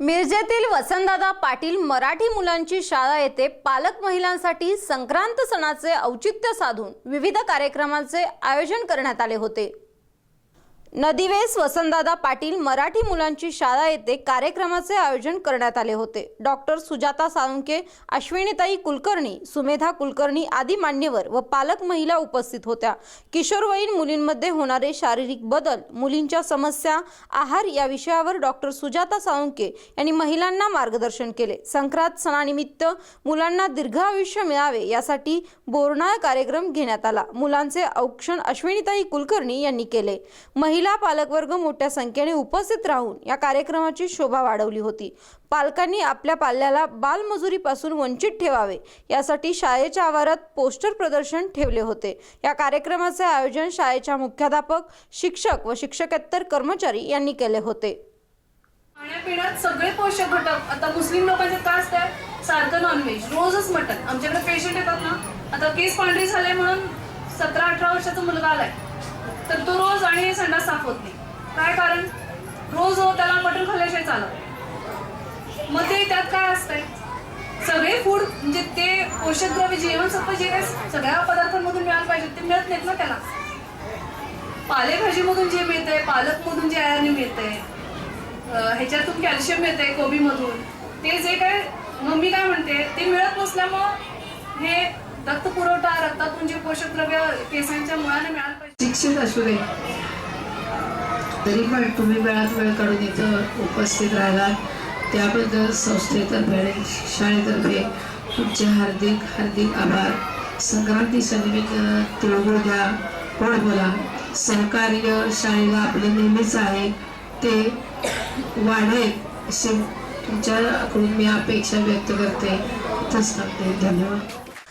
मिरजेतील वसंतदादा पाटील मराठी मुलांची शाळा येथे पालक महिलांसाठी संक्रांत सणाचे औचित्य साधून विविध कार्यक्रमांचे आयोजन करण्यात आले होते. नदिवेस वसंतदादा पाटील मराठी मुलांची शाळा येथे कार्यक्रमाचे आयोजन करण्यात आले होते. डॉक्टर सुजाता साळुंके अश्विनीताई कुलकर्णी सुमेधा कुलकर्णी आदी मान्यवर व पालक महिला उपस्थित होत्या. किशोरवयीन मुलींमध्ये होणारे शारीरिक बदल मुलींच्या समस्या आहार या विषयावर डॉक्टर सुजाता साळुंके यांनी महिलांना मार्गदर्शन केले. संक्रांत सणानिमित्त मुलांना दीर्घ आयुष्य मिळावे यासाठी बोरणाळ कार्यक्रम घेण्यात आला. मुलांचे औक्षण अश्विनीताई कुलकर्णी यांनी केले. महिला महिला पालकवर्ग मोठ्या संख्येने उपस्थित राहून या कार्यक्रमाची शोभा वाढवली होती. पालकांनी आपल्या पाल्याला बालमजुरीपासून वंचित ठेवावे यासाठी शाळेच्या आवारात पोस्टर प्रदर्शन ठेवले होते. या कार्यक्रमाचे आयोजन शाळेच्या मुख्याध्यापक शिक्षक व शिक्षकेतर कर्मचारी यांनी केले होते. खाण्यापिण्यात सगळे पोषक घटक आता मुस्लिम लोकांचे काय? असतंय सारखं नॉनव्हेज रोजच मटन आमच्याकडे पेशंट येतात ना. आता केस पांढरी झाले म्हणून सतरा अठरा वर्षाचा मुलगा आलाय. तर तो रोज आणि साफ होत नाही. काय कारण? रोज हो त्याला मटण खाल्ल्याशिवाय चालत मग ते त्यात काय असतंय? सगळे फूड म्हणजे ते पोषकद्रव्य जीवनसत्व जे काय सगळ्या पदार्थांमधून मिळालं पाहिजे ते मिळत नाहीत ना त्याला. पालेभाजीमधून जे मिळतंय पालकमधून जे आयर्न मिळतंय ह्याच्यातून कॅल्शियम मिळतंय कोबीमधून ते जे काय मम्मी काय म्हणते ते मिळत नसल्यामुळं हे रक्त पुरवठा रक्तातून जे पोषक द्रव्य केसांच्या मुळाने मिळालं पाहिजे. शिक्षित असू दे. तरी पण तुम्ही वेळात वेळ काढून इथं उपस्थित राहिलात. त्याबद्दल संस्थेतर्फे आणि शाळेतर्फे तुमचे हार्दिक हार्दिक आभार. संक्रांतीच्या सनिमित्त तिळगुळ द्या गोड बोला. सहकार्य शाळेला आपलं नेहमीच आहे. ते वाढेल अशी तुमच्याकडून मी अपेक्षा व्यक्त करते. इथंच थांबते धन्यवाद.